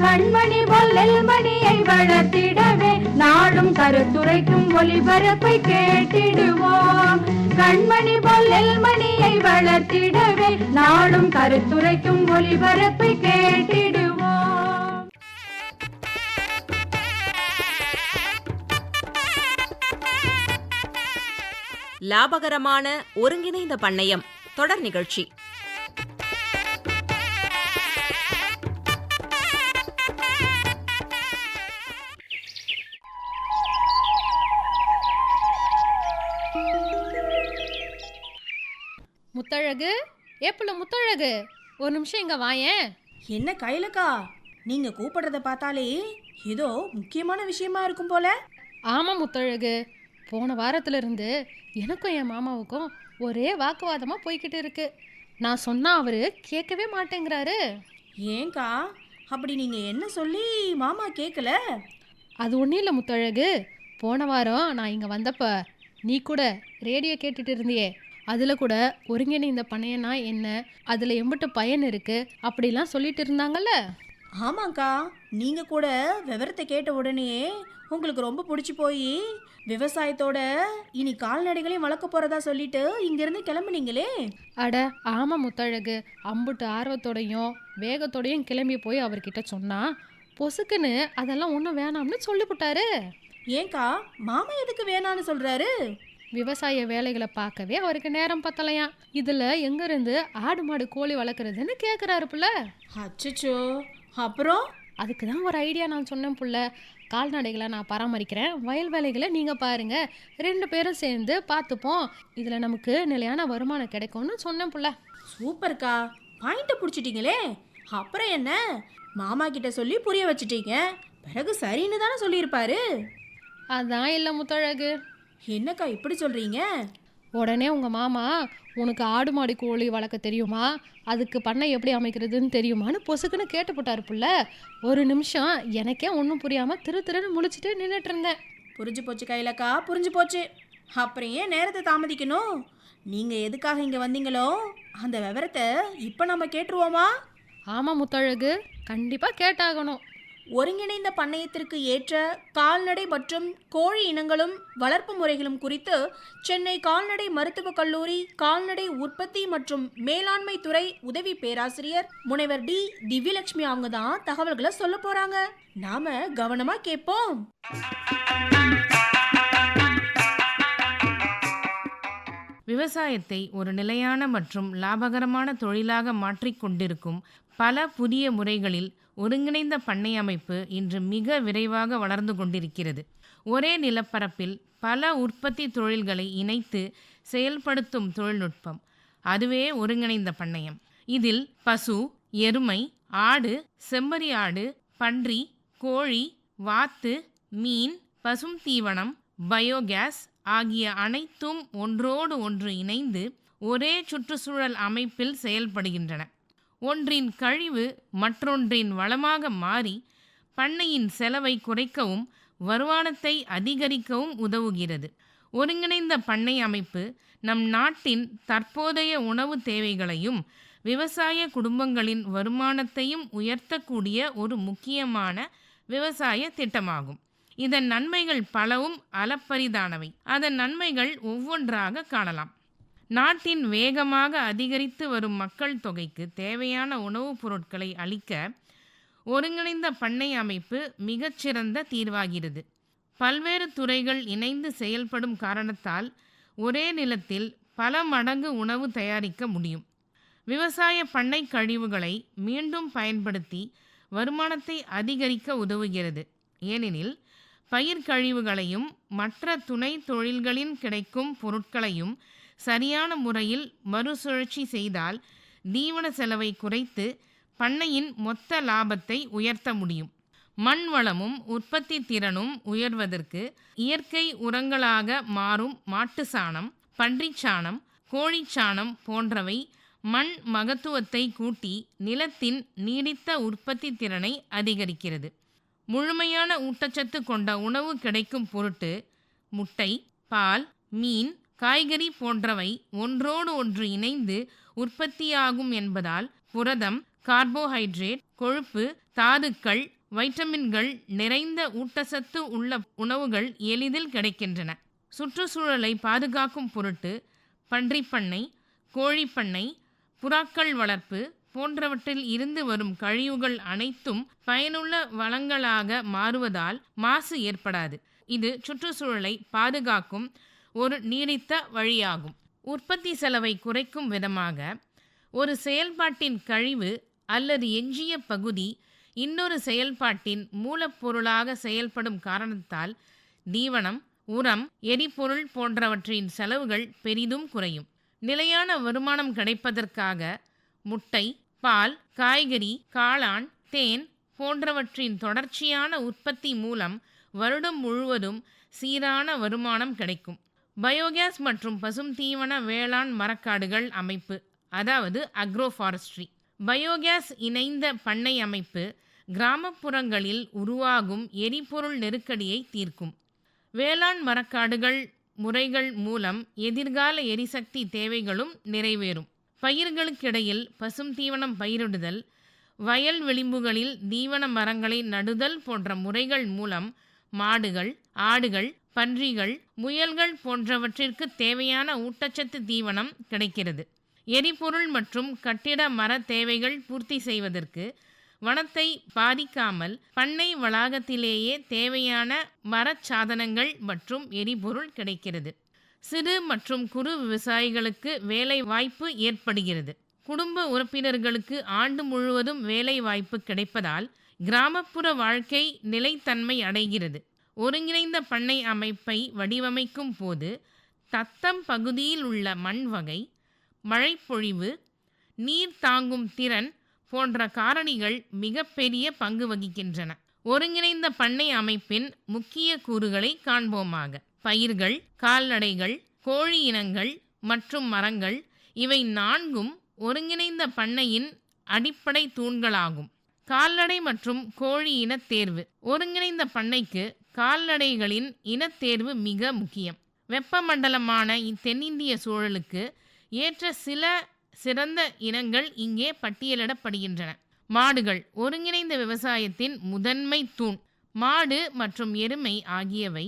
கண்மணி பொல்லில் மணியை வளர்த்திடவே நாடும் கருத்துரைக்கும் ஒளிபரப்பை கேட்டிடுவோம். கண்மணி பொல்லில் மணியை வளர்த்திடவே நாடும் கருத்துரைக்கும் ஒளிபரப்பை கேட்டிடுவோம். லாபகரமான ஒருங்கிணைந்த பண்ணையம் தொடர் நிகழ்ச்சி. முத்தழகு? ஏப்புல முத்தழகு ஒரு நிமிஷம் இங்க வாயேன் என்ன கைலக்கா? நீங்க கூப்பிடுறத பார்த்தாலே ஏதோ முக்கியமான விஷயமா இருக்கும் போல. ஆமா முத்தழகு. போன வாரத்துல இருந்து எனக்கும் என் மாமாவுக்கும் ஒரே வாக்குவாதமா போய்கிட்டு இருக்கு. நான் சொன்னா அவரு கேட்கவே மாட்டேங்கிறாரு. ஏங்கா? அப்படி நீங்க என்ன சொல்லி மாமா கேட்கல அது ஒன்றும் இல்லை முத்தழகு. போன வாரம் நான் இங்கே வந்தப்ப நீ கூட ரேடியோ கேட்டுட்டு இருந்தியே. அதில் கூட ஒருங்கிணைந்த பணையனா என்ன? அதில் எம்பிட்டு பயன் இருக்கு? அப்படிலாம் சொல்லிட்டு இருந்தாங்கல்ல? ஆமாக்கா நீங்க கூட விவரத்தை கேட்ட உடனே உங்களுக்கு ரொம்ப பிடிச்சி போய் விவசாயத்தோட இனி கால்நடைகளையும் வளர்க்க போறதா சொல்லிட்டு இங்கிருந்து கிளம்புனீங்களே? அட ஆமாம் முத்தழகு. அம்புட்டு ஆர்வத்தோடையும் வேகத்தோடையும் கிளம்பி போய் அவர்கிட்ட சொன்னா பொசுக்குன்னு அதெல்லாம் ஒன்றும் வேணாம்னு சொல்லிவிட்டாரு ஏங்கா மாமா எதுக்கு வேணான்னு சொல்றாரு? விவசாய வேலைகளை பார்க்கவே அவருக்கு நேரம் பத்தலையாம் இதில் எங்கேருந்து ஆடு மாடு கோழி வளர்க்குறதுன்னு கேட்குறாரு புள்ள. அச்சச்சோ. அப்புறம்? அதுக்கு தான் ஒரு ஐடியா நான் சொன்னேன் புள்ள. கால்நடைகளை நான் பராமரிக்கிறேன். வயல் வேலைகளை நீங்கள் பாருங்க. ரெண்டு பேரும் சேர்ந்து பார்த்துப்போம். இதில் நமக்கு நிலையான வருமானம் கிடைக்கும்னு சொன்னேன் புள்ள. சூப்பர்க்கா. பாயிண்ட்டை பிடிச்சிட்டீங்களே. அப்புறம் என்ன? மாமா கிட்ட சொல்லி புரிய வச்சிட்டீங்க. பிறகு சரின்னு தானே சொல்லியிருப்பாரு. அதான் இல்லை முத்தழகு. என்னக்கா இப்படி சொல்றீங்க? உடனே உங்கள் மாமா உனக்கு ஆடு மாடு கோழி வளர்க்க தெரியுமா? அதுக்கு பண்ணை எப்படி அமைக்கிறதுன்னு தெரியுமான்னு பொசுக்குன்னு கேட்டு போட்டாரு புள்ள. ஒரு நிமிஷம் எனக்கே ஒன்றும் புரியாமல் திரு திருன்னு முழிச்சிட்டு நின்றுட்டு இருந்தேன். புரிஞ்சு போச்சு கையிலக்கா புரிஞ்சு போச்சு. அப்புறம் ஏன் நேரத்தை தாமதிக்கணும்? நீங்க எதுக்காக இங்க வந்தீங்களோ அந்த விவரத்தை இப்போ நம்ம கேட்டுருவோமா? ஆமாம் முத்தழகு கண்டிப்பாக கேட்டாகணும். ஒருங்கிணைந்த பண்ணையத்திற்கு ஏற்ற கால்நடை மற்றும் கோழி இனங்களும் வளர்ப்பு முறைகளும் குறித்து சென்னை கால்நடை மருத்துவக் கல்லூரி கால்நடை உற்பத்தி மற்றும் மேலாண்மை துறை உதவி பேராசிரியர் முனைவர் டி. திவ்யலட்சுமி அவங்க தான் தகவல்களை சொல்ல போறாங்க. நாம கவனமா கேட்போம். விவசாயத்தை ஒரு நிலையான மற்றும் லாபகரமான தொழிலாக மாற்றிக்கொண்டிருக்கும் பல புதிய முறைகளில் ஒருங்கிணைந்த பண்ணை அமைப்பு இன்று மிக விரைவாக வளர்ந்து கொண்டிருக்கிறது. ஒரே நிலப்பரப்பில் பல உற்பத்தி தொழில்களை இணைத்து செயல்படுத்தும் தொழில்நுட்பம். அதுவே ஒருங்கிணைந்த பண்ணையம். இதில் பசு எருமை ஆடு செம்மறி ஆடு பன்றி கோழி வாத்து மீன் பசும் தீவனம் பயோகேஸ் ஆகிய அனைத்தும் ஒன்றோடு ஒன்று இணைந்து ஒரே சுற்றுச்சூழல் அமைப்பில் செயல்படுகின்றன. ஒன்றின் கழிவு மற்றொன்றின் வளமாக மாறி பண்ணையின் செலவை குறைக்கவும் வருமானத்தை அதிகரிக்கவும் உதவுகிறது. ஒருங்கிணைந்த பண்ணை அமைப்பு நம் நாட்டின் தற்போதைய உணவு தேவைகளையும் விவசாய குடும்பங்களின் வருமானத்தையும் உயர்த்தக்கூடிய ஒரு முக்கியமான விவசாய திட்டமாகும். இதன் நன்மைகள் பலவும் அளப்பரிதானவை. அதன் நன்மைகள் ஒவ்வொன்றாக காணலாம். நாட்டின் வேகமாக அதிகரித்து வரும் மக்கள் தொகைக்கு தேவையான உணவுப் பொருட்களை அளிக்க ஒருங்கிணைந்த பண்ணை அமைப்பு மிகச்சிறந்த தீர்வாகிறது. பல்வேறு துறைகள் இணைந்து செயல்படும் காரணத்தால் ஒரே நிலத்தில் பல மடங்கு உணவு தயாரிக்க முடியும். விவசாய பண்ணை கழிவுகளை மீண்டும் பயன்படுத்தி வருமானத்தை அதிகரிக்க உதவுகிறது. ஏனெனில் பயிர் கழிவுகளையும் மற்ற துணை தொழில்களின் கிடைக்கும் பொருட்களையும் சரியான முறையில் மறுசுழற்சி செய்தால் தீவன செலவை குறைத்து பண்ணையின் மொத்த லாபத்தை உயர்த்த முடியும். மண் வளமும் உற்பத்தி திறனும் உயர்வதற்கு இயற்கை உரங்களாக மாறும் மாட்டு சாணம் பன்றிச் சாணம் போன்றவை மண் மகத்துவத்தை கூட்டி நிலத்தின் நீடித்த உற்பத்தி திறனை அதிகரிக்கிறது. முழுமையான ஊட்டச்சத்து கொண்ட உணவு கிடைக்கும் பொருட்டு முட்டை பால் மீன் காய்கறி போன்றவை ஒன்றோடு ஒன்று இணைந்து உற்பத்தியாகும் என்பதால் புரதம் கார்போஹைட்ரேட் கொழுப்பு தாதுக்கள் வைட்டமின்கள் நிறைந்த ஊட்டச்சத்து உள்ள உணவுகள் எளிதில் கிடைக்கின்றன. சுற்றுச்சூழலை பாதுகாக்கும் பொருட்டு பன்றிப்பண்ணை கோழிப்பண்ணை புறாக்கள் வளர்ப்பு போன்றவற்றில் இருந்து வரும் கழிவுகள் அனைத்தும் பயனுள்ள வளங்களாக மாறுவதால் மாசு ஏற்படாது. இது சுற்றுச்சூழலை பாதுகாக்கும் ஒரு நீடித்த வழியாகும். உற்பத்தி செலவை குறைக்கும் விதமாக ஒரு செயல்பாட்டின் கழிவு அல்லது எஞ்சிய பகுதி இன்னொரு செயல்பாட்டின் மூலப்பொருளாக செயல்படும் காரணத்தால் தீவனம் உரம் எரிபொருள் போன்றவற்றின் செலவுகள் பெரிதும் குறையும். நிலையான வருமானம் கிடைப்பதற்காக முட்டை பால் காய்கறி காளான் தேன் போன்றவற்றின் தொடர்ச்சியான உற்பத்தி மூலம் வருடம் முழுவதும் சீரான வருமானம் கிடைக்கும். பயோகேஸ் மற்றும் பசும் தீவன வேளாண் மரக்காடுகள் அமைப்பு அதாவது அக்ரோஃபாரஸ்ட்ரி பயோகேஸ் இணைந்த பண்ணை அமைப்பு கிராமப்புறங்களில் உருவாகும் எரிபொருள் நெருக்கடியை தீர்க்கும். வேளாண் மரக்காடுகள் முறைகள் மூலம் எதிர்கால எரிசக்தி தேவைகளும் நிறைவேறும். பயிர்களுக்கிடையில் பசும் தீவனம் பயிரிடுதல் வயல் விளிம்புகளில் தீவன மரங்களை நடுதல் போன்ற முறைகள் மூலம் மாடுகள் ஆடுகள் பன்றிகள் முயல்கள் போன்றவற்றிற்கு தேவையான ஊட்டச்சத்து தீவனம் கிடைக்கிறது. எரிபொருள் மற்றும் கட்டிட மர தேவைகள் பூர்த்தி செய்வதற்கு வனத்தை பாதிக்காமல் பண்ணை வளாகத்திலேயே தேவையான மரச்சாதனங்கள் மற்றும் எரிபொருள் கிடைக்கிறது. சிறு மற்றும் குறு விவசாயிகளுக்கு வேலை வாய்ப்பு ஏற்படுகிறது. குடும்ப உறுப்பினர்களுக்கு ஆண்டு முழுவதும் வேலை வாய்ப்பு கிடைப்பதால் கிராமப்புற வாழ்க்கை நிலைத்தன்மை அடைகிறது. ஒருங்கிணைந்த பண்ணை அமைப்பை வடிவமைக்கும் போது தத்தம் பகுதியில் உள்ள மண் வகை மழைப்பொழிவு நீர் தாங்கும் திறன் போன்ற காரணிகள் மிகப்பெரிய பங்கு வகிக்கின்றன. ஒருங்கிணைந்த பண்ணை அமைப்பின் முக்கிய கூறுகளை காண்போமாக. பயிர்கள் கால்நடைகள் கோழி இனங்கள் மற்றும் மரங்கள் இவை நான்கும் ஒருங்கிணைந்த பண்ணையின் அடிப்படை தூண்களாகும். கால்நடை மற்றும் கோழி இனத் தேர்வு. ஒருங்கிணைந்த பண்ணைக்கு கால்நடைகளின் இனத்தேர்வு மிக முக்கியம். வெப்பமண்டலமான தென்னிந்திய சூழலுக்கு ஏற்ற சில சிறந்த இனங்கள் இங்கே பட்டியலிடப்படுகின்றன. மாடுகள் ஒருங்கிணைந்த விவசாயத்தின் முதன்மை தூண். மாடு மற்றும் எருமை ஆகியவை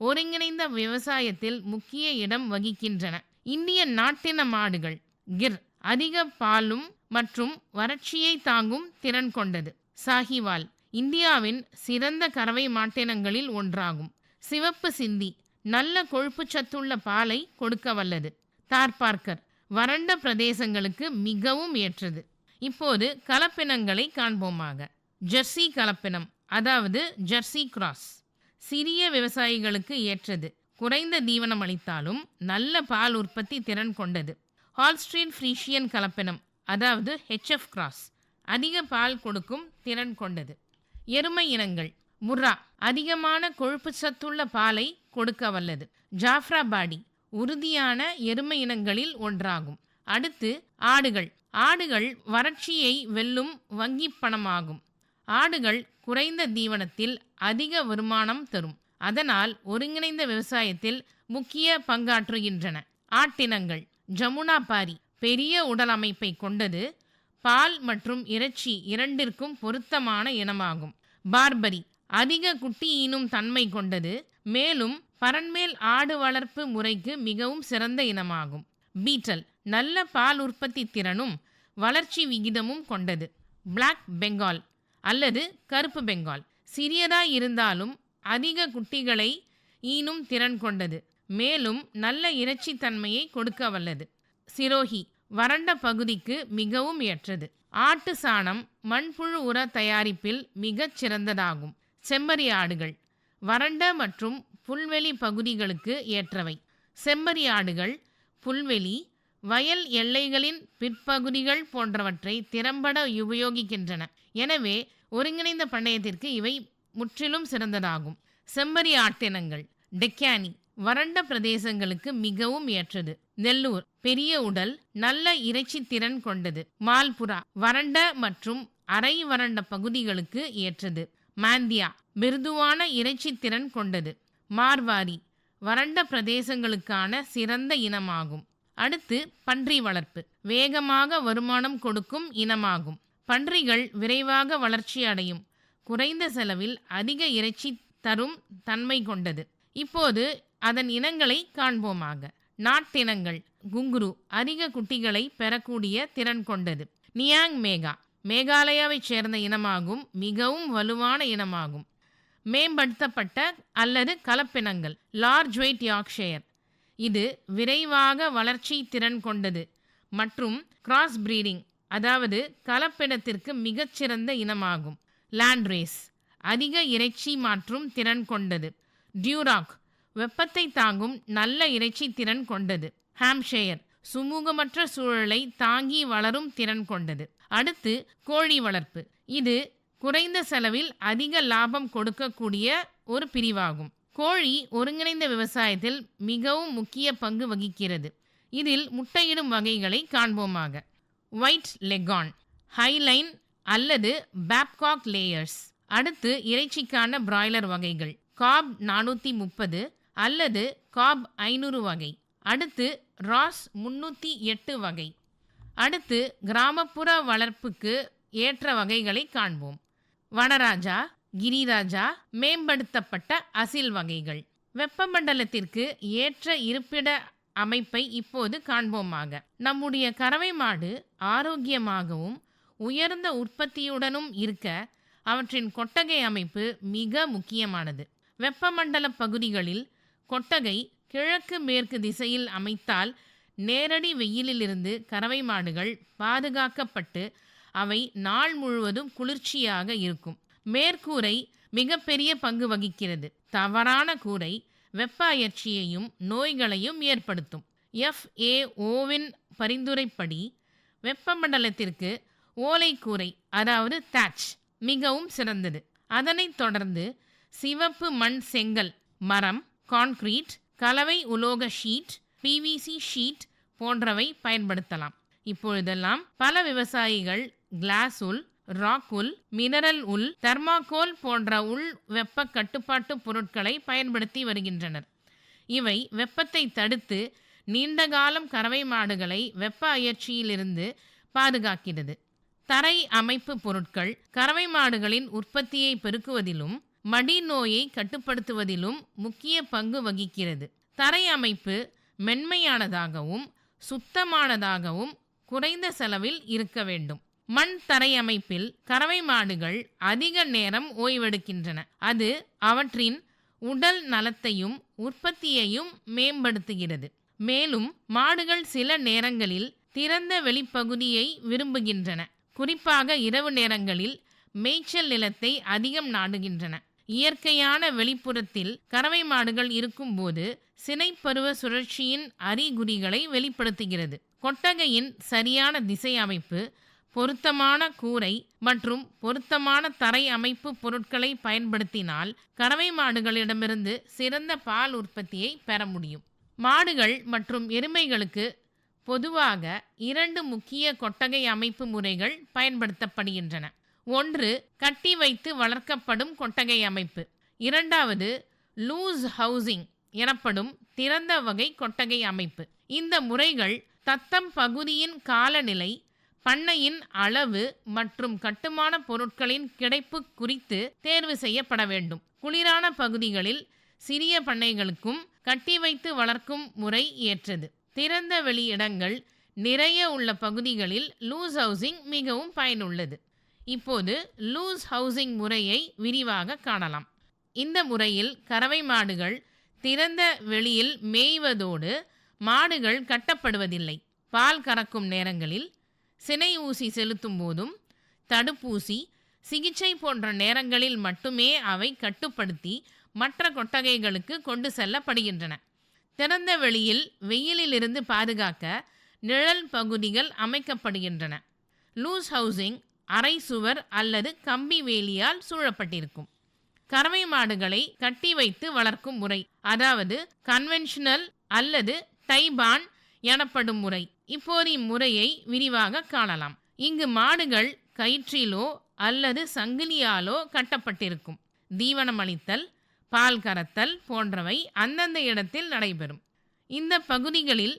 ஒருங்கிணைந்த விவசாயத்தில் முக்கிய இடம் வகிக்கின்றன. இந்திய நாட்டின மாடுகள் கிர் அதிக பாலும் மற்றும் வறட்சியை தாங்கும் திறன் கொண்டது. சாஹிவால் இந்தியாவின் சிறந்த கறவை மாட்டினங்களில் ஒன்றாகும். சிவப்பு சிந்தி நல்ல கொழுப்புச்சத்துள்ள பாலை கொடுக்க வல்லது. தார்பார்க்கர் வறண்ட பிரதேசங்களுக்கு மிகவும் ஏற்றது. இப்போது கலப்பினங்களை காண்போமாக. ஜெர்சி கலப்பினம் அதாவது ஜெர்சி கிராஸ். சிறிய விவசாயிகளுக்கு ஏற்றது. குறைந்த தீவனம் அளித்தாலும் நல்ல பால் உற்பத்தி திறன் கொண்டது. ஹால்ஸ்ட்ரீன் ஃப்ரீஷியன் கலப்பினம் அதாவது ஹெச்எஃப் கிராஸ் அதிக பால் கொடுக்கும் திறன் கொண்டது. எருமை இனங்கள். முர்ரா அதிகமான கொழுப்பு சத்துள்ள பாலை கொடுக்க வல்லது. ஜாஃப்ராபாடி உறுதியான எருமை இனங்களில் ஒன்றாகும். அடுத்து ஆடுகள். ஆடுகள் வறட்சியை வெல்லும் வங்கிப் பணமாகும். ஆடுகள் குறைந்த தீவனத்தில் அதிக வருமானம் தரும். அதனால் ஒருங்கிணைந்த விவசாயத்தில் முக்கிய பங்காற்றுகின்றன. ஆட்டினங்கள். ஜமுனா பாரி பெரிய உடல் அமைப்பை கொண்டது. பால் மற்றும் இறைச்சி இரண்டிற்கும் பொருத்தமான இனமாகும். பார்பரி அதிக குட்டி ஈனும் தன்மை கொண்டது. மேலும் பரண்மேல் ஆடு வளர்ப்பு முறைக்கு மிகவும் சிறந்த இனமாகும். பீட்டல் நல்ல பால் உற்பத்தி திறனும் வளர்ச்சி விகிதமும் கொண்டது. பிளாக் பெங்கால் அல்லது கருப்பு பெங்கால் சிறியதாய் இருந்தாலும் அதிக குட்டிகளை ஈனும் திறன் கொண்டது. மேலும் நல்ல இறைச்சி தன்மையை கொடுக்க வல்லது. சிரோஹி வறண்ட பகுதிக்கு மிகவும் ஏற்றது. ஆட்டு சாணம் மண்புழு உர தயாரிப்பில் மிகச் சிறந்ததாகும். செம்மறி ஆடுகள் வறண்ட மற்றும் புல்வெளி பகுதிகளுக்கு ஏற்றவை. செம்மறி ஆடுகள் புல்வெளி வயல் எல்லைகளின் பிற்பகுதிகள் போன்றவற்றை திறம்பட உபயோகிக்கின்றன. எனவே ஒருங்கிணைந்த பண்ணையத்திற்கு இவை முற்றிலும் சிறந்ததாகும். செம்மறி ஆட்டினங்கள் டெக்கானி வறண்ட பிரதேசங்களுக்கு மிகவும் ஏற்றது. நெல்லூர் பெரிய உடல் நல்ல இறைச்சி திறன் கொண்டது. மால்புரா வறண்ட மற்றும் அரை வறண்ட பகுதிகளுக்கு ஏற்றது. மாந்தியா மிருதுவான இறைச்சி திறன் கொண்டது. மார்வாரி வறண்ட பிரதேசங்களுக்கான சிறந்த இனமாகும். அடுத்து பன்றி வளர்ப்பு வேகமாக வருமானம் கொடுக்கும் இனமாகும். பன்றிகள் விரைவாக வளர்ச்சி அடையும். குறைந்த செலவில் அதிக இறைச்சி தரும் தன்மை கொண்டது. இப்போது அதன் இனங்களை காண்போமாக. நாட்டினங்கள் குங்குரு அதிக குட்டிகளை பெறக்கூடிய திறன் கொண்டது. நியாங் மேகா மேகாலயாவைச் சேர்ந்த இனமாகும் மிகவும் வலுவான இனமாகும். மேம்படுத்தப்பட்ட அல்லது கலப்பினங்கள் லார்ஜ் வெயிட் யார்க்ஷயர் இது விரைவாக வளர்ச்சி திறன் கொண்டது மற்றும் கிராஸ் பிரீடிங் அதாவது கலப்பினத்திற்கு மிகச்சிறந்த இனமாகும். லேண்ட்ரேஸ் அதிக இறைச்சி மாற்றும் திறன் கொண்டது. டியூராக் வெப்பத்தை தாங்கும் நல்ல இறைச்சி திறன் கொண்டது. ஹாம்ஷேயர் சுமூகமற்ற சூழலை தாங்கி வளரும் திறன் கொண்டது. அடுத்து கோழி வளர்ப்பு. இது குறைந்த செலவில் அதிக லாபம் கொடுக்கக்கூடிய ஒரு பிரிவாகும். கோழி ஒருங்கிணைந்த விவசாயத்தில் மிகவும் முக்கிய பங்கு வகிக்கிறது. இதில் முட்டையிடும் வகைகளை காண்போமாக. ஒயிட் லெகான் ஹைலைன் அல்லது பேப்காக் லேயர்ஸ் அடுத்து இறைச்சிக்கான பிராய்லர் வகைகள். காப் நானூற்றி முப்பது அல்லது காப் ஐநூறு வகை. அடுத்து ராஸ் முன்னூற்றி எட்டு வகை. அடுத்து கிராமப்புற வளர்ப்புக்கு ஏற்ற வகைகளை காண்போம். வனராஜா கிரிராஜா மேம்படுத்தப்பட்ட அசில் வகைகள். வெப்பமண்டலத்திற்கு ஏற்ற இருப்பிட அமைப்பை இப்போது காண்போமாக. நம்முடைய கறவை மாடு ஆரோக்கியமாகவும் உயர்ந்த உற்பத்தியுடனும் இருக்க அவற்றின் கொட்டகை அமைப்பு மிக முக்கியமானது. வெப்பமண்டல பகுதிகளில் கொட்டகை கிழக்கு மேற்கு திசையில் அமைத்தால் நேரடி வெயிலிலிருந்து கறவை மாடுகள் பாதுகாக்கப்பட்டு அவை நாள் முழுவதும் குளிர்ச்சியாக இருக்கும். மேற்கூரை மிகப்பெரிய பங்கு வகிக்கிறது. தவறான கூரை வெப்ப அயற்சியையும் நோய்களையும் ஏற்படுத்தும். எஃப்ஏஓவின் பரிந்துரைப்படி வெப்பமண்டலத்திற்கு ஓலைக்கூரை அதாவது thatch மிகவும் சிறந்தது. அதனைத் தொடர்ந்து சிவப்பு மண் செங்கல் மரம் கான்கிரீட் கலவை உலோக ஷீட் பிவிசி ஷீட் போன்றவை பயன்படுத்தலாம். இப்பொழுதெல்லாம் பல விவசாயிகள் glass wool rock wool mineral wool thermocol போன்ற உள் வெப்ப கட்டுப்பாட்டு பொருட்களை பயன்படுத்தி வருகின்றனர். இவை வெப்பத்தை தடுத்து நீண்ட காலம் கறவை மாடுகளை வெப்ப அயற்சியிலிருந்து பாதுகாக்கிறது. தரை அமைப்பு பொருட்கள் கறவை மாடுகளின் உற்பத்தியை பெருக்குவதிலும் மடிநோயை கட்டுப்படுத்துவதிலும் முக்கிய பங்கு வகிக்கிறது. தரை அமைப்பு மென்மையானதாகவும் சுத்தமானதாகவும் குறைந்த செலவில் இருக்க வேண்டும். மண் தரை அமைப்பில் கறவை மாடுகள் அதிக நேரம் ஓய்வெடுக்கின்றன. அது அவற்றின் உடல் நலத்தையும் உற்பத்தியையும் மேம்படுத்துகிறது. மேலும் மாடுகள் சில நேரங்களில் திறந்த வெளிப்பகுதியை விரும்புகின்றன. குறிப்பாக இரவு நேரங்களில் மேய்ச்சல் நிலத்தை அதிகம் நாடுகின்றன. இயற்கையான வெளிப்புறத்தில் கறவை மாடுகள் இருக்கும்போது சினைப்பருவ சுழற்சியின் அறிகுறிகளை வெளிப்படுத்துகிறது. கொட்டகையின் சரியான திசை அமைப்பு பொருத்தமான கூரை மற்றும் பொருத்தமான தரை அமைப்பு பொருட்களை பயன்படுத்தினால் கறவை மாடுகளிடமிருந்து சிறந்த பால் உற்பத்தியை பெற முடியும். மாடுகள் மற்றும் எருமைகளுக்கு பொதுவாக இரண்டு முக்கிய கொட்டகை அமைப்பு முறைகள் பயன்படுத்தப்படுகின்றன. ஒன்று கட்டி வைத்து வளர்க்கப்படும் கொட்டகை அமைப்பு. இரண்டாவது லூஸ் ஹவுசிங் எனப்படும் திறந்த வகை கொட்டகை அமைப்பு. இந்த முறைகள் தத்தம் பகுதியின் காலநிலை பண்ணையின் அளவு மற்றும் கட்டுமான பொருட்களின் கிடைப்பு குறித்து தேர்வு செய்யப்பட வேண்டும். குளிரான பகுதிகளில் சிறிய பண்ணைகளுக்கும் கட்டி வைத்து வளர்க்கும் முறை ஏற்றது. திறந்த வெளி இடங்கள் நிறைய உள்ள பகுதிகளில் லூஸ் ஹவுசிங் மிகவும் பயனுள்ளது. இப்போது லூஸ் ஹவுசிங் முறையை விரிவாக காணலாம். இந்த முறையில் கறவை மாடுகள் திறந்த வெளியில் மேய்வதோடு மாடுகள் கட்டப்படுவதில்லை. பால் கறக்கும் நேரங்களில் சினை ஊசி செலுத்தும் போதும் தடுப்பூசி சிகிச்சை போன்ற நேரங்களில் மட்டுமே அவை கட்டுப்படுத்தி மற்ற கொட்டகைகளுக்கு கொண்டு செல்லப்படுகின்றன. திறந்த வெளியில் வெயிலிலிருந்து பாதுகாக்க நிழல் பகுதிகள் அமைக்கப்படுகின்றன. லூஸ் ஹவுசிங் அரை சுவர் அல்லது கம்பி வேலியால் சூழப்பட்டிருக்கும். கறவை மாடுகளை கட்டி வைத்து வளர்க்கும் முறை அதாவது கன்வென்ஷனல் அல்லது டைபான் எனப்படும் முறை. இப்போது இம்முறையை விரிவாக காணலாம். இங்கு மாடுகள் கயிற்றிலோ அல்லது சங்கிலியாலோ கட்டப்பட்டிருக்கும். தீவனம் அளித்தல் பால் கறத்தல் போன்றவை அந்தந்த இடத்தில் நடைபெறும். இந்த பகுதிகளில்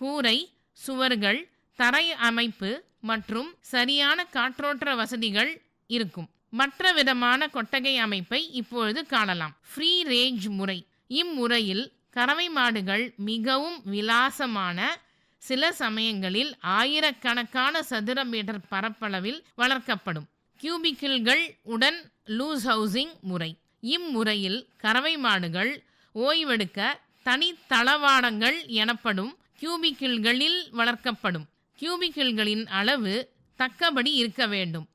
கூரை சுவர்கள் தரை அமைப்பு மற்றும் சரியான காற்றோட்ட வசதிகள் இருக்கும். மற்ற விதமான கொட்டகை அமைப்பை இப்பொழுது காணலாம். ஃப்ரீ ரேஞ்ச் முறை. இம்முறையில் கறவை மாடுகள் மிகவும் விலாசமான சில சமயங்களில் ஆயிரக்கணக்கான சதுர மீட்டர் பரப்பளவில் வளர்க்கப்படும். கியூபிக்கிள்கள் உடன் லூஸ் ஹவுசிங் முறை. இம்முறையில் கறவை மாடுகள் ஓய்வெடுக்க தனி தளவாடங்கள் எனப்படும் கியூபிக்கிள்களில் வளர்க்கப்படும். கியூபிக்கிள்களின் அளவு தக்கபடி இருக்க வேண்டும்.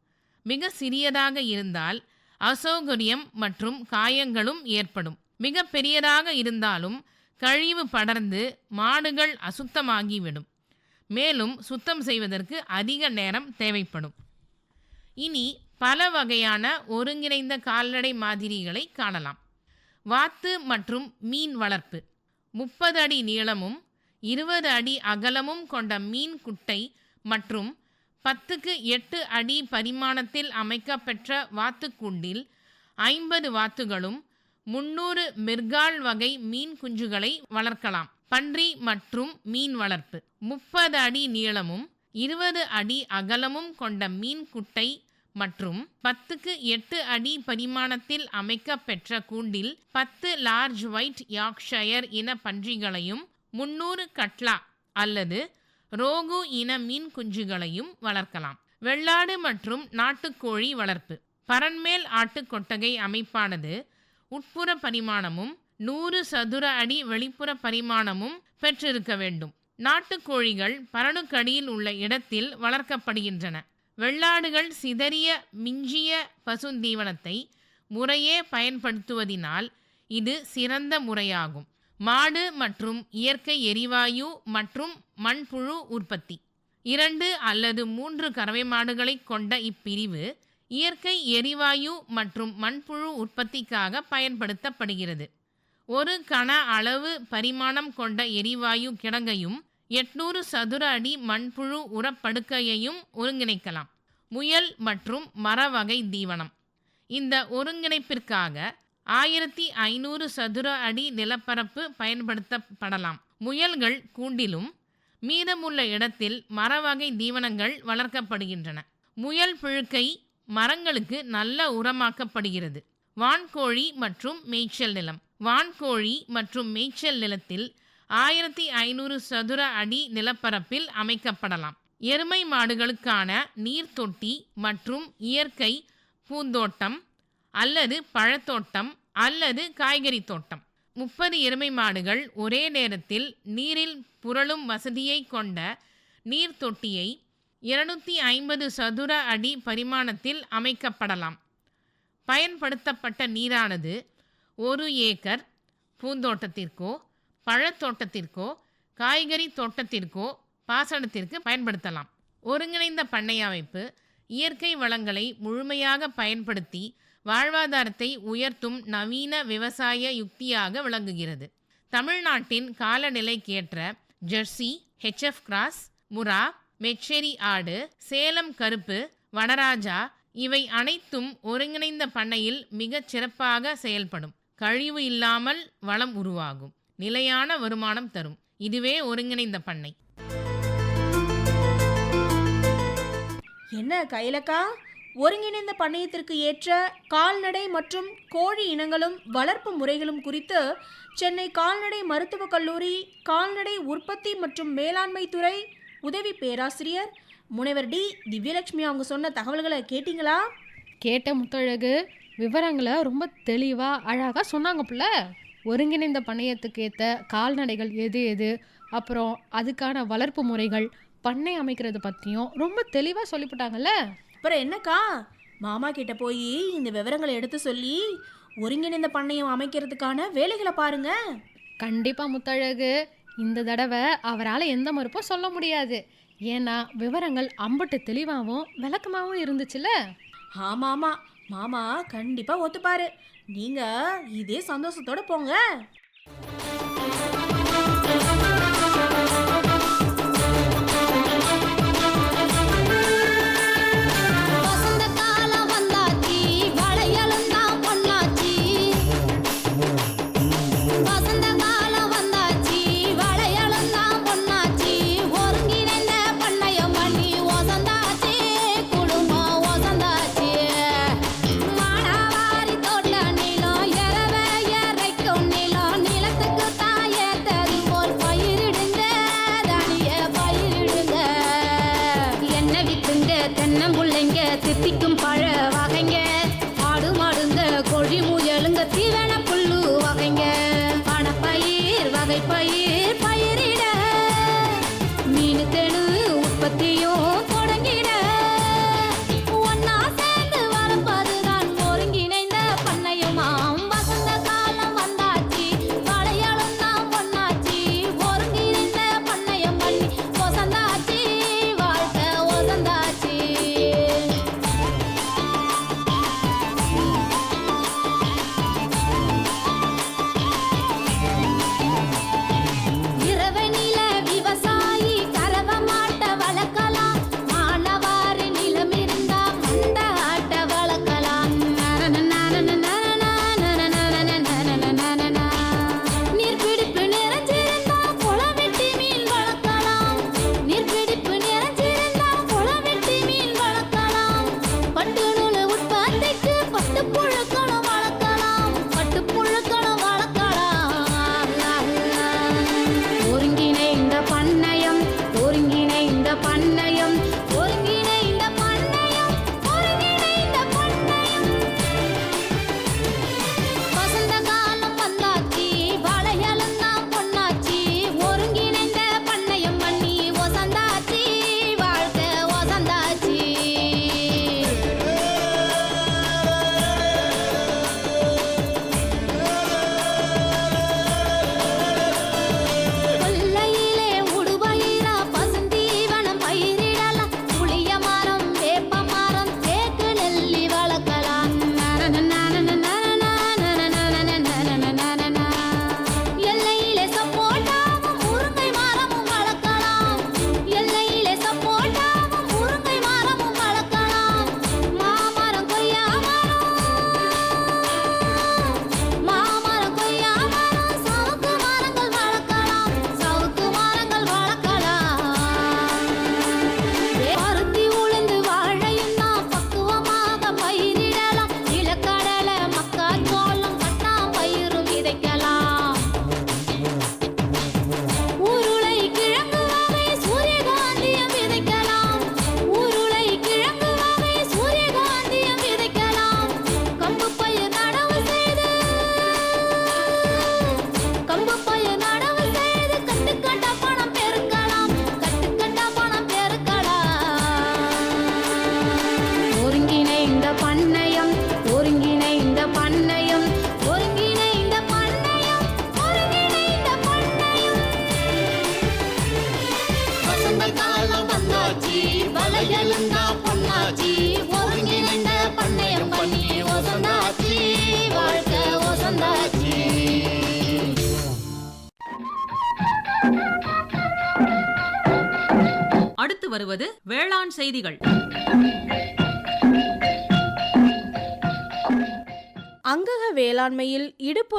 மிக சிறியதாக இருந்தால் அசௌகரியம் மற்றும் காயங்களும் ஏற்படும். மிக பெரியதாக இருந்தாலும் கழிவு படர்ந்து மாடுகள் அசுத்தமாகிவிடும். மேலும் சுத்தம் செய்வதற்கு அதிக நேரம் தேவைப்படும். இனி பல வகையான ஒருங்கிணைந்த கால்நடை மாதிரிகளை காணலாம். வாத்து மற்றும் மீன் வளர்ப்பு. முப்பது அடி நீளமும் இருபது அடி அகலமும் கொண்ட மீன் குட்டை மற்றும் பத்துக்கு எட்டு அடி பரிமாணத்தில் அமைக்கப்பெற்ற வாத்துக்கூண்டில் ஐம்பது வாத்துகளும் முன்னூறு மிர்கால் வகை மீன் குஞ்சுகளை வளர்க்கலாம். பன்றி மற்றும் மீன் வளர்ப்பு. முப்பது அடி நீளமும் இருபது அடி அகலமும் கொண்ட மீன் குட்டை மற்றும் பத்துக்கு எட்டு அடி பரிமாணத்தில் அமைக்கப்பெற்ற கூண்டில் பத்து லார்ஜ் ஒயிட் யாக்ஷயர் இன பன்றிகளையும் முன்னூறு கட்லா அல்லது ரோகு இன மீன் குஞ்சுகளையும் வளர்க்கலாம். வெள்ளாடு மற்றும் நாட்டுக்கோழி வளர்ப்பு. பரன்மேல் ஆட்டு கொட்டகை அமைப்பானது உட்புற பரிமாணமும் நூறு சதுர அடி வெளிப்புற பரிமாணமும் பெற்றிருக்க வேண்டும். நாட்டுக்கோழிகள் பரணுக்கடியில் உள்ள இடத்தில் வளர்க்கப்படுகின்றன. வெள்ளாடுகள் சிதறிய மிஞ்சிய பசுந்தீவனத்தை முறையே பயன்படுத்துவதினால் இது சிறந்த முறையாகும். மாடு மற்றும் இயற்கை எரிவாயு மற்றும் மண்புழு உற்பத்தி. இரண்டு அல்லது மூன்று கறவை மாடுகளை கொண்ட இப்பிரிவு இயற்கை எரிவாயு மற்றும் மண்புழு உற்பத்திக்காக பயன்படுத்தப்படுகிறது. ஒரு கன அளவு பரிமாணம் கொண்ட எரிவாயு கிடங்கையும் எட்நூறு சதுர அடி மண்புழு உரப்படுக்கையையும் ஒருங்கிணைக்கலாம். முயல் மற்றும் மரவகை தீவனம். இந்த ஒருங்கிணைப்பிற்காக ஆயிரத்தி ஐநூறு சதுர அடி நிலப்பரப்பு பயன்படுத்தப்படலாம். முயல்கள் கூண்டிலும் மீதமுள்ள இடத்தில் மரவகை தீவனங்கள் வளர்க்கப்படுகின்றன. முயல் புழுக்கை மரங்களுக்கு நல்ல உரமாக்கப்படுகிறது. வான்கோழி மற்றும் மேய்ச்சல் நிலம். வான்கோழி மற்றும் மேய்ச்சல் நிலத்தில் ஆயிரத்தி ஐநூறு சதுர அடி நிலப்பரப்பில் அமைக்கப்படலாம். எருமை மாடுகளுக்கான நீர்த்தொட்டி மற்றும் இயற்கை பூந்தோட்டம் அல்லது பழத்தோட்டம் அல்லது காய்கறி தோட்டம். முப்பது எருமை மாடுகள் ஒரே நேரத்தில் நீரில் புரளும் வசதியை கொண்ட நீர்த்தொட்டியை இருநூத்தி ஐம்பது சதுர அடி பரிமாணத்தில் அமைக்கப்படலாம். பயன்படுத்தப்பட்ட நீரானது ஒரு ஏக்கர் பூந்தோட்டத்திற்கோ பழத்தோட்டத்திற்கோ காய்கறி தோட்டத்திற்கோ பாசனத்திற்கு பயன்படுத்தலாம். ஒருங்கிணைந்த பண்ணை அமைப்பு இயற்கை வளங்களை முழுமையாக பயன்படுத்தி வாழ்வாதாரத்தை உயர்த்தும் நவீன விவசாய யுக்தியாக விளங்குகிறது. தமிழ்நாட்டின் காலநிலைக்கேற்ற Jersey HF cross Murrah Mecheri ஆடு சேலம் கருப்பு வனராஜா இவை அனைத்தும் ஒருங்கிணைந்த பண்ணையில் மிகச் சிறப்பாக செயல்படும். கழிவு இல்லாமல் வளம் உருவாகும். நிலையான வருமானம் தரும். இதுவே ஒருங்கிணைந்த பண்ணை. என்ன கைலக்கா? ஒருங்கிணைந்த பண்ணையத்திற்கு ஏற்ற கால்நடை மற்றும் கோழி இனங்களும் வளர்ப்பு முறைகளும் குறித்து சென்னை கால்நடை மருத்துவக் கல்லூரி கால்நடை உற்பத்தி மற்றும் மேலாண்மை துறை உதவி பேராசிரியர் முனைவர் டி. திவ்யலட்சுமி அவங்க சொன்ன தகவல்களை கேட்டிங்களா? கேட்ட முத்தழகு விவரங்களை ரொம்ப தெளிவாக அழகாக சொன்னாங்க பிள்ள. ஒருங்கிணைந்த பண்ணையத்துக்கு ஏற்ற கால்நடைகள் எது எது அப்புறம் அதுக்கான வளர்ப்பு முறைகள் பண்ணை அமைக்கிறது பற்றியும் ரொம்ப தெளிவாக சொல்லிவிட்டாங்கல்ல அப்புறம் என்னக்கா? மாமா கிட்ட போய் இந்த விவரங்களை எடுத்து சொல்லி ஒருங்கிணைந்த பண்ணையம் அமைக்கிறதுக்கான வேலைகளை பாருங்க. கண்டிப்பாக முத்தழகு. இந்த தடவை அவரால் எந்த மறுப்பும் சொல்ல முடியாது. ஏன்னா விவரங்கள் அம்பட்டு தெளிவாகவும் விளக்கமாகவும் இருந்துச்சுல்ல? ஆமாம். ஆமாம் மாமா கண்டிப்பாக ஒத்துப்பாரு. நீங்கள் இதே சந்தோஷத்தோடு போங்க.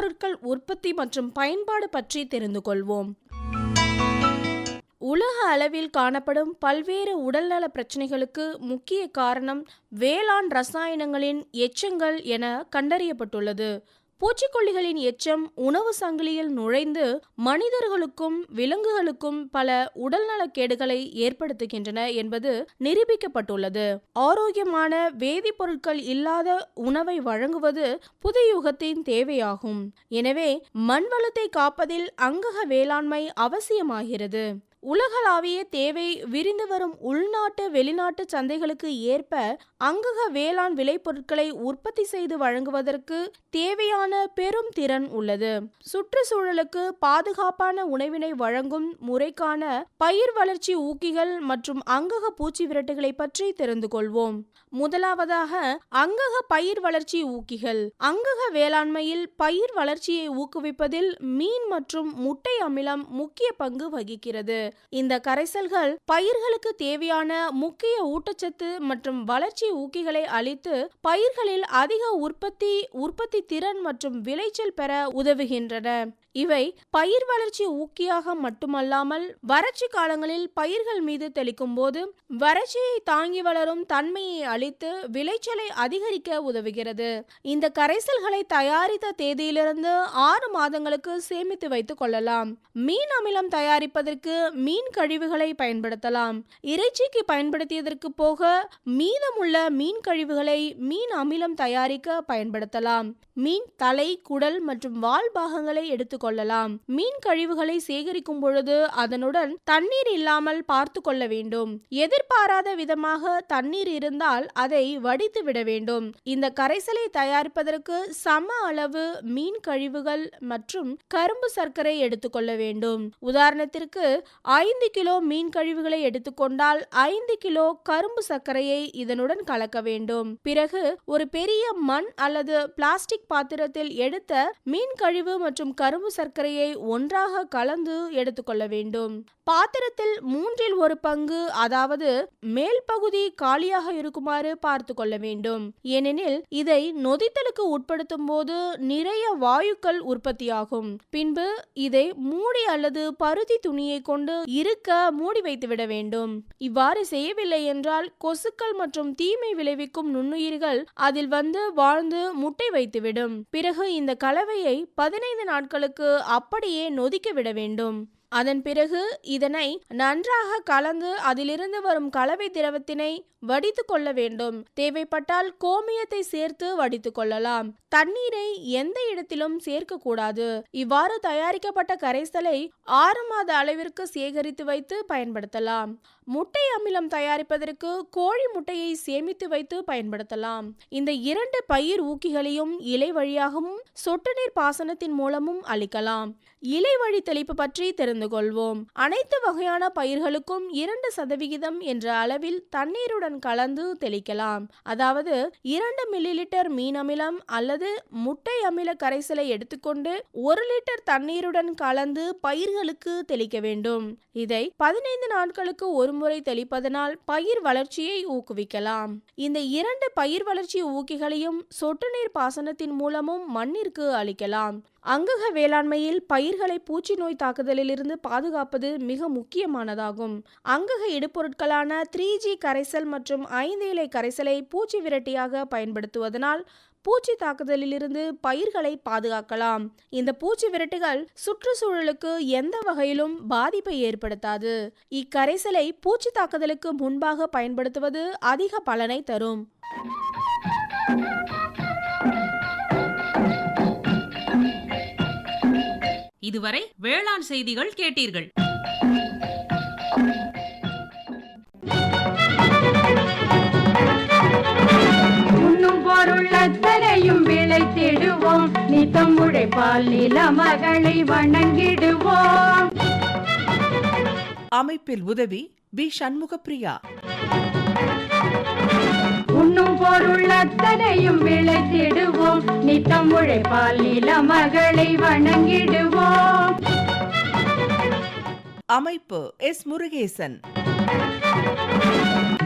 பொருட்கள் உற்பத்தி மற்றும் பயன்பாடு பற்றி தெரிந்து கொள்வோம். உலக அளவில் காணப்படும் பல்வேறு உடல்நல பிரச்சனைகளுக்கு முக்கிய காரணம் வேளாண் ரசாயனங்களின் எச்சங்கள் என கண்டறியப்பட்டுள்ளது. பூச்சிக்கொல்லிகளின் எச்சம் உணவு சங்கிலியில் நுழைந்து மனிதர்களுக்கும் விலங்குகளுக்கும் பல உடல்நலக்கேடுகளை ஏற்படுத்துகின்றன என்பது நிரூபிக்கப்பட்டுள்ளது. ஆரோக்கியமான வேதிப்பொருட்கள் இல்லாத உணவை வழங்குவது புதுயுகத்தின் தேவையாகும். எனவே மண்வளத்தை காப்பதில் அங்கக வேளாண்மை அவசியமாகிறது. உலகளாவிய தேவை விரிந்து வரும் உள்நாட்டு வெளிநாட்டு சந்தைகளுக்கு ஏற்ப அங்கக வேளாண் விளைபொருட்களை உற்பத்தி செய்து வழங்குவதற்கு தேவையான பெரும் திறன் உள்ளது. சுற்றுச்சூழலுக்கு பாதுகாப்பான உணவினை வழங்கும் முறைக்கான பயிர் வளர்ச்சி ஊக்கிகள் மற்றும் அங்கக பூச்சி விரட்டுகளை பற்றி தெரிந்து கொள்வோம். முதலாவதாக அங்கக பயிர் வளர்ச்சி ஊக்கிகள். அங்கக வேளாண்மையில் பயிர் வளர்ச்சியை ஊக்குவிப்பதில் மீன் மற்றும் முட்டை அமிலம் முக்கிய பங்கு வகிக்கிறது. இந்த கரைசல்கள் பயிர்களுக்கு தேவையான முக்கிய ஊட்டச்சத்து மற்றும் வளர்ச்சி ஊக்கிகளை அளித்து பயிர்களில் அதிக உற்பத்தி உற்பத்தி திறன் மற்றும் விளைச்சல் பெற உதவுகின்றன. இவை பயிர் வளர்ச்சி ஊக்கியாக மட்டுமல்லாமல் வறட்சி காலங்களில் பயிர்கள் மீது தெளிக்கும் போது வறட்சியை தாங்கி வளரும் தன்மையை அளித்து விளைச்சலை அதிகரிக்க உதவுகிறது. இந்த கரைசல்களை தயாரித்த தேதியிலிருந்து ஆறு மாதங்களுக்கு சேமித்து வைத்துக் கொள்ளலாம். மீன் அமிலம் தயாரிப்பதற்கு மீன் கழிவுகளை பயன்படுத்தலாம். இறைச்சிக்கு பயன்படுத்தியதற்கு போக மீதமுள்ள மீன் கழிவுகளை மீன் அமிலம் தயாரிக்க பயன்படுத்தலாம். மீன் தலை குடல் மற்றும் வால் பாகங்களை எடுத்துக்கொள்ளலாம் மீன் கழிவுகளை சேகரிக்கும் பொழுது அதனுடன் தண்ணீர் இல்லாமல் பார்த்து கொள்ள வேண்டும். எதிர்பாராத விதமாக தண்ணீர் இருந்தால் அதை வடித்து விட வேண்டும். இந்த கரைசலை தயாரிப்பதற்கு சம அளவு மீன் கழிவுகள் மற்றும் கரும்பு சர்க்கரை எடுத்துக்கொள்ள வேண்டும். உதாரணத்திற்கு ஐந்து கிலோ மீன் கழிவுகளை எடுத்துக்கொண்டால் ஐந்து கிலோ கரும்பு சர்க்கரையை இதனுடன் கலக்க வேண்டும். பிறகு ஒரு பெரிய மண் அல்லது பிளாஸ்டிக் பாத்திரத்தில் எடுத்த மீன் கழிவு மற்றும் கரும்பு சர்க்கரையை ஒன்றாக கலந்து எடுத்துக்கொள்ள வேண்டும். பாத்திரத்தில் மூன்றில் ஒரு பங்கு அதாவது மேல் பகுதி காலியாக இருக்குமாறு பார்த்து கொள்ள வேண்டும். ஏனெனில் இதை நொதித்தலுக்கு உட்படுத்தும் போது நிறைய வாயுக்கள் உற்பத்தியாகும். பின்பு இதை மூடி அல்லது பருத்தி துணியை கொண்டு இருக்க மூடி வைத்துவிட வேண்டும். இவ்வாறு செய்யவில்லை என்றால் கொசுக்கள் மற்றும் தீமை விளைவிக்கும் நுண்ணுயிர்கள் அதில் வந்து வாழ்ந்து முட்டை வைத்துவிடும். பிறகு இந்த கலவையை பதினைந்து நாட்களுக்கு அப்படியே நொதிக்க விட வேண்டும். அதன் பிறகு இதனை நன்றாக கலந்து அதிலிருந்து வரும் கலவை திரவத்தினை வடித்து கொள்ள வேண்டும். தேவைப்பட்டால் கோமியத்தை சேர்த்து வடித்து கொள்ளலாம். தண்ணீரை எந்த இடத்திலும் சேர்க்கக்கூடாது இவ்வாறு தயாரிக்கப்பட்ட கரைசலை ஆறு மாத அளவிற்கு சேகரித்து வைத்து பயன்படுத்தலாம். முட்டை அமிலம் தயாரிப்பதற்கு கோழி முட்டையை சேமித்து வைத்து பயன்படுத்தலாம். இந்த இரண்டு பயிர் ஊக்கிகளையும் இலை வழியாகவும் சொட்டு நீர் பாசனத்தின் மூலமும் அளிக்கலாம். இலை வழி தெளிப்பு பற்றி தெரிந்து கொள்வோம். அனைத்து வகையான பயிர்களுக்கும் இரண்டு சதவிகிதம் என்ற அளவில் தண்ணீருடன் கலந்து தெளிக்கலாம். அதாவது இரண்டு மில்லி லிட்டர் மீன் அமிலம் அல்லது முட்டை அமில கரைசலை எடுத்துக்கொண்டு ஒரு லிட்டர் தண்ணீருடன் கலந்து பயிர்களுக்கு தெளிக்க வேண்டும். இதை பதினைந்து நாட்களுக்கு ஒரு ஒருமுறை தெளிப்பதனால் பயிர் வளர்ச்சியை ஊக்குவிக்கலாம். இந்த இரண்டு பயிர் வளர்ச்சி ஊக்கிகளையும் சொட்டு நீர் பாசனத்தின் மூலமும் மண்ணிற்கு அளிக்கலாம். அங்கக வேளாண்மையில் பயிர்களை பூச்சி நோய் தாக்குதலிலிருந்து பாதுகாப்பது மிக முக்கியமானதாகும். அங்கக இடுபொருட்களான த்ரீ ஜி கரைசல் மற்றும் ஐந்து இலை கரைசலை பூச்சி விரட்டியாக பயன்படுத்துவதனால் பூச்சி தாக்குதலிலிருந்து பயிர்களை பாதுகாக்கலாம். இந்த பூச்சி விரட்டுகள் சுற்றுச்சூழலுக்கு எந்த வகையிலும் பாதிப்பை ஏற்படுத்தாது. இக்கரைசலை பூச்சி தாக்குதலுக்கு முன்பாக பயன்படுத்துவது அதிக பலனை தரும். இதுவரை வேளாண் செய்திகள் கேட்டீர்கள். பொருள் அத்தனையும் விளைத்திடுவோம். நித்தம் உழைப்பால் நில மகளை வணங்கிடுவோம். அமைப்பில் உதவி பி சண்முகப்பிரியா. உண்ணும் பொருள் அத்தனையும் விளைத்திடுவோம். நித்தம் உழைப்பால் நில மகளை வணங்கிடுவோம். அமைப்பு எஸ். முருகேசன்.